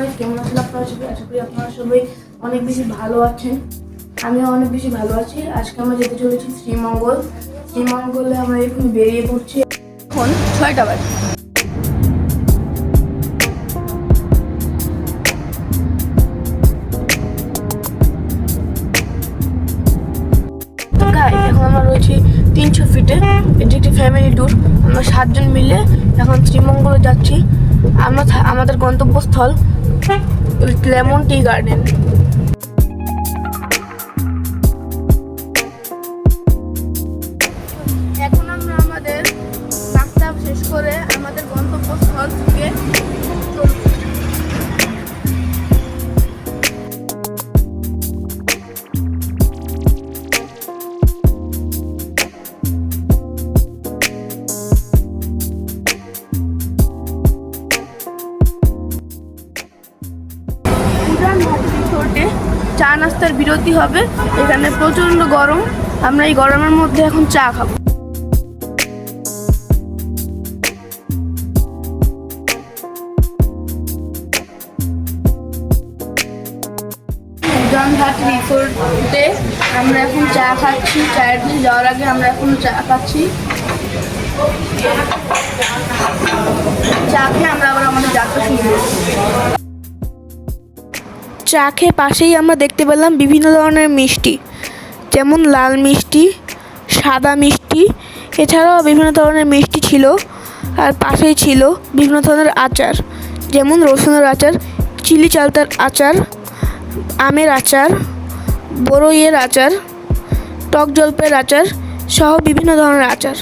Guys কেমন আছেন আপনারা সবাই? আশা করি আপনারা সবাই অনেক বেশি ভালো আছেন। আমিও অনেক বেশি ভালো আছি। আজকে আমরা যেতে চলেছি শ্রীমঙ্গল। শ্রীমঙ্গলে আমরা এখন বেরিয়ে পড়ছি এখন ছয়টা বাজে। তিনশো ফিটে এটি একটি ফ্যামিলি ট্যুর আমরা সাতজন মিলে এখন শ্রীমঙ্গলে যাচ্ছি। আমরা আমাদের গন্তব্যস্থল লেমন টি গার্ডেন বিরতি হবে, এখানে প্রচণ্ড গরম। আমরা এই গরমের মধ্যে এখন চা খাব। রিসোর্টে আমরা এখন চা খাচ্ছি। চায়ের দিকে যাওয়ার আগে আমরা এখন চা খাচ্ছি। চা খেয়ে আমরা আবার আমাদের যাত্রা শুরু চা খেয়ে পাশেই আমরা দেখতে পেলাম বিভিন্ন ধরনের মিষ্টি, যেমন লাল মিষ্টি, সাদা মিষ্টি, এছাড়াও বিভিন্ন ধরনের মিষ্টি ছিল আর পাশেই ছিল বিভিন্ন ধরনের আচার, যেমন রসুনের আচার, চিলি চালতার আচার, আমের আচার, বড়ইয়ের আচার, টক জলপাইয়ের আচার সহ বিভিন্ন ধরনের আচার।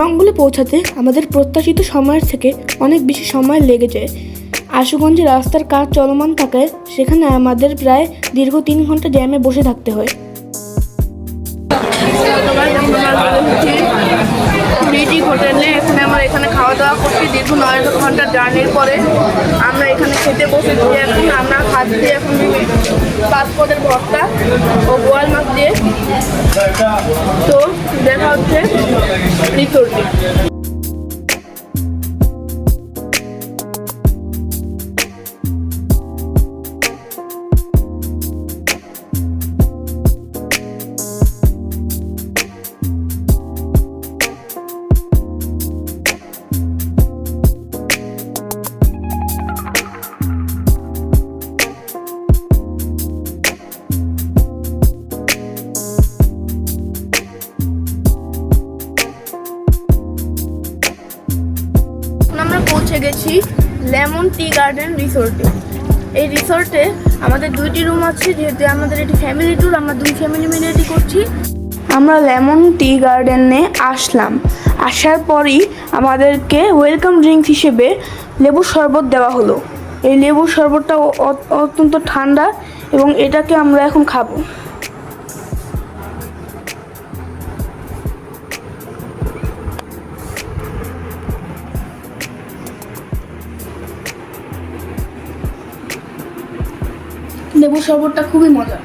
শ্রীমঙ্গলে পৌঁছাতে আমাদের প্রত্যাশিত সময়ের থেকে অনেক বেশি সময় লেগে যায়। আশুগঞ্জে রাস্তার কাজ চলমান থাকায় সেখানে আমাদের প্রায় দীর্ঘ তিন ঘণ্টা জ্যামে বসে থাকতে হয়। হোটেলে এখানে আমরা এখানে খাওয়া দাওয়া করছি। দীর্ঘ নয় ঘণ্টার জার্নির পরে আমরা এখানে খেতে বসেছি। এখন আমরা খাচ্ছি এখন পাসপোর্টের ভর্তা ও গোয়াল মাছ দিয়ে। তো দেখা হচ্ছে রিসোর্টে লেমন টি গার্ডেন রিসোর্টে এই রিসোর্টে আমাদের দুইটি রুম আছে, যেহেতু আমাদের এটি ফ্যামিলি ট্যুর আমরা দুই ফ্যামিলি মিলে এটি করছি। আমরা লেমন টি গার্ডেনে আসলাম। আসার পরই আমাদেরকে ওয়েলকাম ড্রিঙ্কস হিসেবে লেবুর শরবত দেওয়া হলো। এই লেবুর শরবতটা অত্যন্ত ঠান্ডা এবং এটাকে আমরা এখন খাব। লেবু শরবতটা খুবই মজা।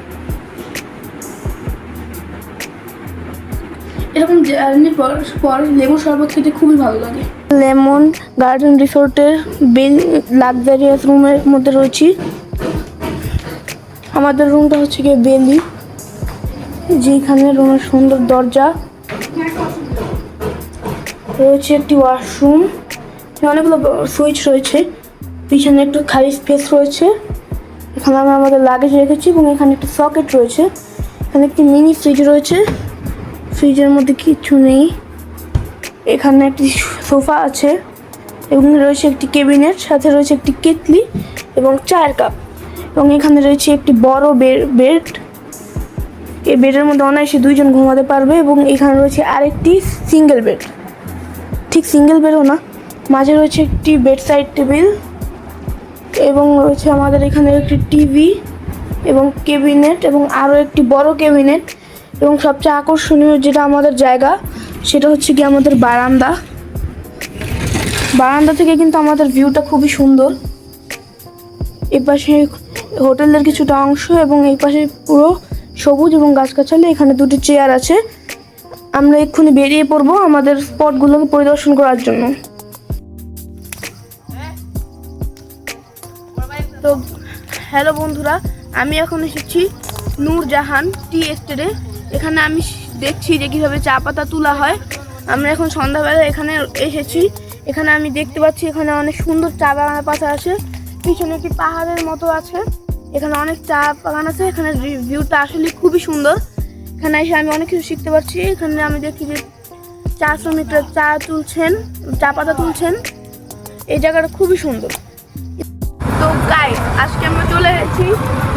এরকম জার্নি পর পর লেবু শরবত খেতে খুবই ভালো লাগে। লেমন, গার্ডেন রিসোর্টের বেল লাক্সারিয়াস রুমের মধ্যে রয়েছি। আমাদের রুমটা হচ্ছে গিয়ে বেলি, যেখানে রুমের সুন্দর দরজা। রয়েছে একটি ওয়াশরুম অনেকগুলো সুইচ রয়েছে। পিছনে একটু খালি স্পেস রয়েছে। এখানে আমরা আমাদের লাগেজ রেখেছি এবং এখানে একটা সকেট রয়েছে। এখানে একটি মিনি ফ্রিজ রয়েছে। ফ্রিজের মধ্যে কিচ্ছু নেই। এখানে একটি সোফা আছে এবং রয়েছে একটি কেবিনেট সাথে রয়েছে একটি কেতলি এবং চায়ের কাপ এবং এখানে রয়েছে একটি বড় বেড এই বেডের মধ্যে অনায়াসে দুইজন ঘুমাতে পারবে এবং এখানে রয়েছে আরেকটি সিঙ্গেল বেড ঠিক সিঙ্গেল বেডও না, মাঝে রয়েছে একটি বেড সাইড টেবিল এবং রয়েছে আমাদের এখানে একটি টিভি এবং কেবিনেট এবং আরও একটি বড় কেবিনেট এবং সবচেয়ে আকর্ষণীয় যেটা আমাদের জায়গা, সেটা হচ্ছে কি আমাদের বারান্দা। বারান্দা থেকে কিন্তু আমাদের ভিউটা খুবই সুন্দর। এই পাশে হোটেলের কিছুটা অংশ এবং এই পাশে পুরো সবুজ এবং গাছগাছালি, এখানে দুটি চেয়ার আছে। আমরা এক্ষুনি বেরিয়ে পড়ব আমাদের স্পটগুলোকে পরিদর্শন করার জন্য। তো হ্যালো বন্ধুরা, আমি এখন এসেছি নূরজাহান টি এস্টেটে। এখানে আমি দেখছি যে কীভাবে চা পাতা তোলা হয়। আমরা এখন সন্ধ্যাবেলা এখানে এসেছি। এখানে আমি দেখতে পাচ্ছি এখানে অনেক সুন্দর চা বাগানের পাতা আছে। পিছনে একটি পাহাড়ের মতো আছে। এখানে অনেক চা বাগান আছে। এখানে ভিউটা আসলে খুবই সুন্দর। এখানে এসে আমি অনেক কিছু শিখতে পারছি। এখানে আমি দেখি যে চা শ্রমিকরা চা তুলছেন, চা পাতা তুলছেন। এই জায়গাটা খুবই সুন্দর। তো গাইস আজকে আমরা চলে এসেছি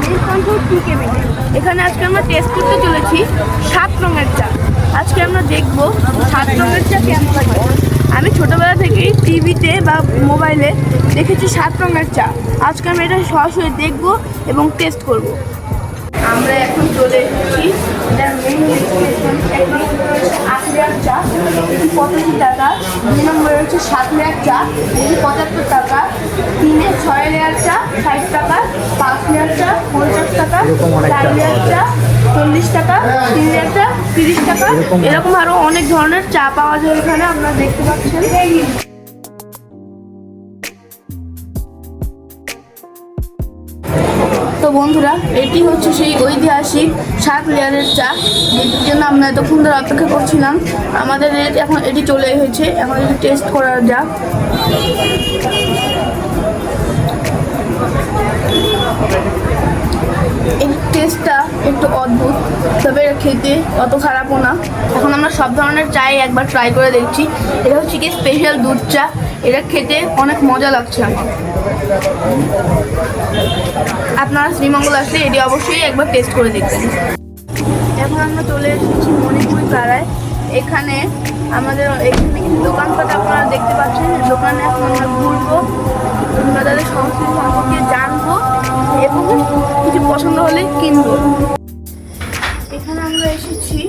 নীলকণ্ঠ টি কেবিনে এখানে আজকে আমরা টেস্ট করতে চলেছি সাত রঙের চা। আজকে আমরা দেখব সাত রঙের চা কেমন হয়। আমি ছোটবেলা থেকেই টিভিতে বা মোবাইলে দেখেছি সাত রঙের চা। আজকে আমি এটা সরাসরি দেখব এবং টেস্ট করব। আমরা এখন চলে এসেছি টাকা সাত চা পঁচাত্তর টাকা তিনে ছয় চা ষাট টাকা পাঁচ চা পঞ্চাশ টাকা চা চল্লিশ টাকা তিন তিরিশ টাকা এরকম আরও অনেক ধরনের চা পাওয়া যায় এখানে, আপনারা দেখতে পাচ্ছেন। বন্ধুরা, এটি হচ্ছে সেই ঐতিহাসিক সাত লেয়ারের চা। যেটির জন্য আমরা এতক্ষণ ধরে অপেক্ষা করছিলাম। আমাদের এখন এটি চলে এসেছে এখন এটি টেস্ট করা যাক। এই টেস্টটা একটু অদ্ভুত, তবে খেতে অত খারাপও না। এখন আমরা সব ধরনের চাই একবার ট্রাই করে দেখছি। এটা হচ্ছে কি স্পেশাল দুধ চা। এটা খেতে অনেক মজা লাগছে আপনারা শ্রীমঙ্গল আসলে এটি অবশ্যই একবার টেস্ট করে দেখবেন। এখন আমরা চলে এসেছি মণিপুরি পাড়ায়। এখানে আমাদের এখানে কিছু দোকানপাট আপনারা দেখতে পাচ্ছেন। দোকানে আমরা ঘুরবো, আমরা তাদের সংস্কৃতি সম্পর্কে জানব এবং কিছু পছন্দ হলে কিনবো। এখানে আমরা এসেছি।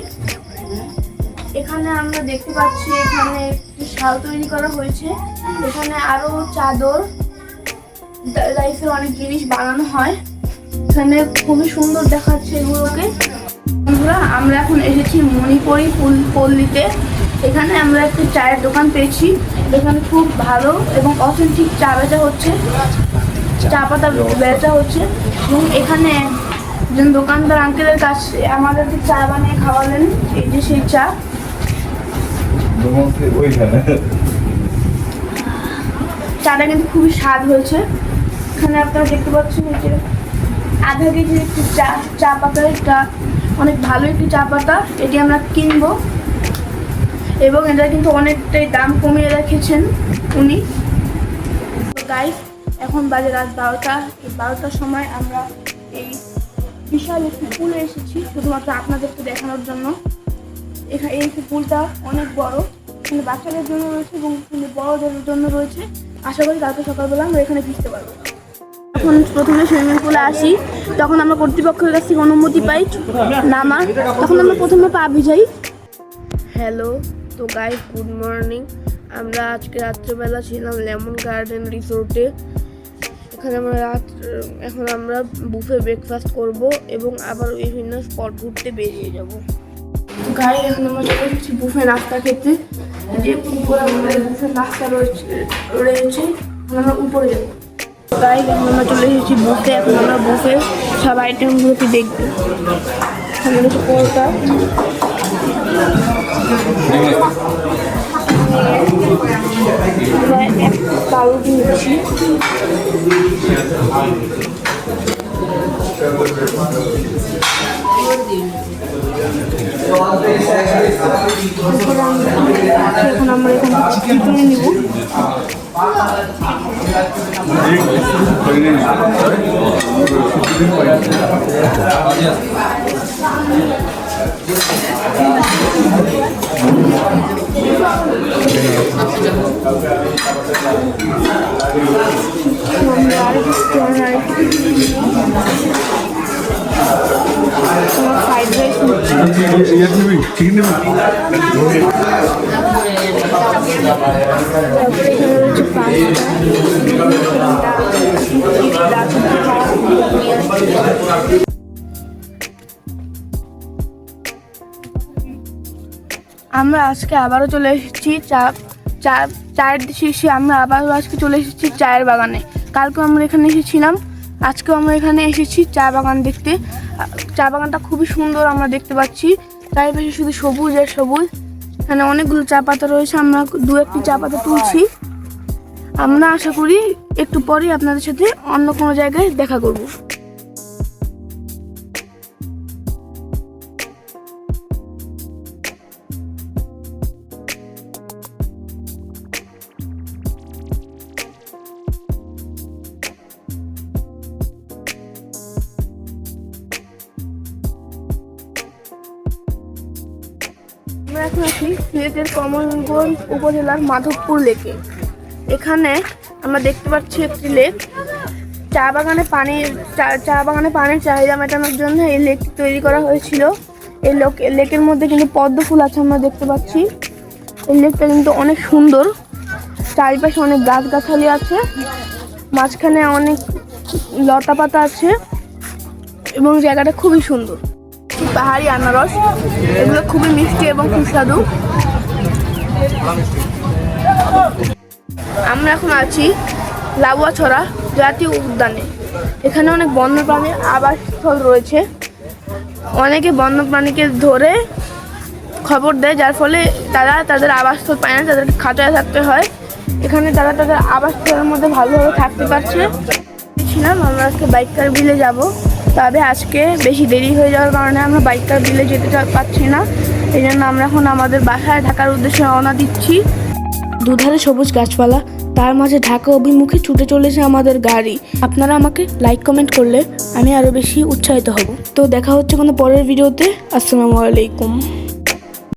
এখানে আমরা দেখতে পাচ্ছি এখানে শাল তৈরি করা হয়েছে। এখানে আরও চাদর লাইফের অনেক জিনিস বানানো হয়। এখানে খুবই সুন্দর দেখাচ্ছে এগুলোকে। বন্ধুরা, আমরা এখন এসেছি মণিপুরি ফুল পল্লীতে। এখানে আমরা একটি চায়ের দোকান পেয়েছি। এখানে খুব ভালো এবং অথেন্টিক চা বেচা হচ্ছে। চা পাতা বেচা হচ্ছে। এবং এখানে একজন দোকানদার আঙ্কেলের কাছে আমাদেরকে চা বানিয়ে খাওয়ালেন। এই যে সেই চা। চাটা কিন্তু খুবই স্বাদ হয়েছে। এখানে আপনারা দেখতে পাচ্ছেন এই যে আধা কেজি একটি চা চা পাতা। এটা অনেক ভালো একটি চা পাতা। এটি আমরা কিনবো। এবং এটা কিন্তু অনেকটাই দাম কমিয়ে রেখেছেন উনি। গাইস এখন বাজে রাত বারোটা। এই বারোটার সময় আমরা এই বিশাল পুলে এসেছি, শুধুমাত্র আপনাদেরকে দেখানোর জন্য। এখানে এই পুলটা অনেক বড়। এখানে বাচ্চাদের জন্য রয়েছে এবং বড়দের জন্য রয়েছে। আশা করি কালকে সকালবেলা আমরা এখানে ভিজতে পারব। যখন প্রথমে সুইমিং পুলে আসি। তখন আমরা কর্তৃপক্ষের কাছ থেকে অনুমতি পাই নামার তখন আমরা প্রথমে পা ভিজাই। হ্যালো, তো গাই গুড মর্নিং আমরা আজকে রাত্রেবেলা ছিলাম লেমন গার্ডেন রিসোর্টে। এখানে আমরা রাত এখন আমরা বুফে ব্রেকফাস্ট করব এবং আবার বিভিন্ন স্পট ঘুরতে বেরিয়ে যাব। গাই এখন আমরা চলে এসেছি বুফে নাস্তা খেতে। যে বুফে নাস্তা রয়েছে রয়েছে, আমরা উপরে যাব। গাই এখন আমরা চলে এসেছি বুফে, এখন আমরা বুফে সব আইটেমগুলোকে দেখব। এখানে রয়েছে পরোটা। পাউরুটি নিচ্ছি। এখন আমরা এখান থেকে চিকেন নিব ফ্রাইড আমরা আজকে আবারও চলে এসেছি, চা চা, চায়ের শেষে আমরা আবারও আজকে চলে এসেছি চায়ের বাগানে। কালকে আমরা এখানে এসেছিলাম, আজকেও আমরা এখানে এসেছি চা বাগান দেখতে। চা বাগানটা খুবই সুন্দর আমরা দেখতে পাচ্ছি। চারিপাশে শুধু সবুজ আর সবুজ। এখানে অনেকগুলো চা পাতা রয়েছে, আমরা দু একটি চা পাতা তুলছি। আমরা আশা করি একটু পরে আপনাদের সাথে অন্য কোনো জায়গায় দেখা করব। সিলেটের কমলগঞ্জ উপজেলার মাধবপুর লেকে। এখানে আমরা দেখতে পাচ্ছি একটি লেক। চা বাগানে পানির চা- চা বাগানে পানির চাহিদা মেটানোর জন্য এই লেক তৈরি করা হয়েছিল। এই লোক লেকের মধ্যে কিন্তু পদ্ম ফুল আছে আমরা দেখতে পাচ্ছি। এই লেকটা কিন্তু অনেক সুন্দর। চারিপাশে অনেক গাছগাছালি আছে। মাঝখানে অনেক লতা পাতা আছে এবং জায়গাটা খুবই সুন্দর। পাহাড়ি আনারস। এগুলো খুবই মিষ্টি এবং সুস্বাদু। আমরা এখন আছি লাবুয়াছড়া জাতীয় উদ্যানে। এখানে অনেক বন্যপ্রাণীর আবাসস্থল রয়েছে। অনেকে বন্যপ্রাণীকে ধরে খবর দেয়, যার ফলে তারা তাদের আবাসস্থল পায় না, তাদেরকে খাঁচায় থাকতে হয়। এখানে তারা তাদের আবাসস্থলের মধ্যে ভালোভাবে থাকতে পারছে। ছিলাম আমরা আজকে বাইকার বিলে যাব। তবে আজকে বেশি দেরি হয়ে যাওয়ার কারণে আমরা বাইকার বিলে যেতে পারছি না। এই জন্য আমরা এখন আমাদের বাসায় ঢাকার উদ্দেশ্যে রওনা দিচ্ছি। দুধারে সবুজ গাছপালা, তার মাঝে ঢাকা অভিমুখে ছুটে চলেছে আমাদের গাড়ি। আপনারা আমাকে লাইক কমেন্ট করলে আমি আরও বেশি উৎসাহিত হব। তো দেখা হচ্ছে কোনো পরের ভিডিওতে আসসালামু আলাইকুম।